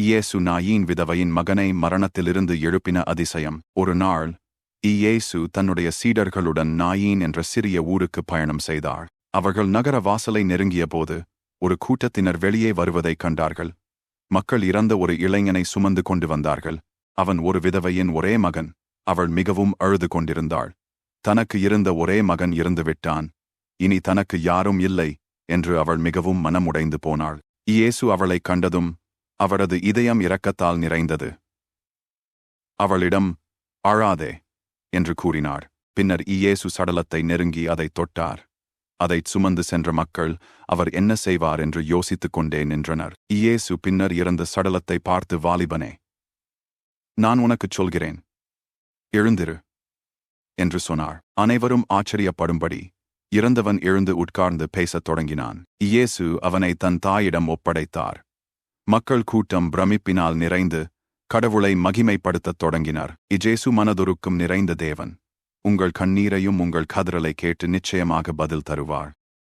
இயேசு நாயின் விதவையின் மகனை மரணத்திலிருந்து எழுப்பின அதிசயம். ஒரு நாள் இயேசு தன்னுடைய சீடர்களுடன் நாயின் என்ற சிறிய ஊருக்கு பயணம் செய்தார். அவர்கள் நகர வாசலை நெருங்கியபோது ஒரு கூட்டத்தினர் வெளியே வருவதைக் கண்டார்கள். மக்கள் இறந்த ஒரு இளைஞனை சுமந்து கொண்டு வந்தார்கள். அவன் ஒரு விதவையின் ஒரே மகன். அவள் மிகவும் அழுது கொண்டிருந்தாள். தனக்கு இருந்த ஒரே மகன் இருந்துவிட்டான் இனி தனக்கு யாரும் இல்லை என்று அவள் மிகவும் மனமுடைந்து போனாள். இயேசு அவளைக் கண்டதும் அவரது இதயம் இரக்கத்தால் நிறைந்தது. அவளிடம் அழாதே என்று கூறினார். பின்னர் இயேசு சடலத்தை நெருங்கி அதைத் தொட்டார். அதைச் சுமந்து சென்ற மக்கள் அவர் என்ன செய்வார்? என்று யோசித்துக் கொண்டே நின்றனர். இயேசு பின்னர் இறந்த சடலத்தை பார்த்து வாலிபனே நான் உனக்குச் சொல்கிறேன். எழுந்திரு என்று சொன்னார். அனைவரும் ஆச்சரியப்படும்படி இறந்தவன் எழுந்து உட்கார்ந்து பேசத் தொடங்கினான். இயேசு அவனை தன் தாயிடம் ஒப்படைத்தார். மக்கள் கூட்டம் பிரமிப்பினால் நிறைந்து கடவுளை மகிமைப்படுத்தத் தொடங்கினார். இஜேசு மனதுருக்கும் நிறைந்த தேவன். உங்கள் கண்ணீரையும் உங்கள் கதறலை கேட்டு நிச்சயமாக பதில் தருவார்.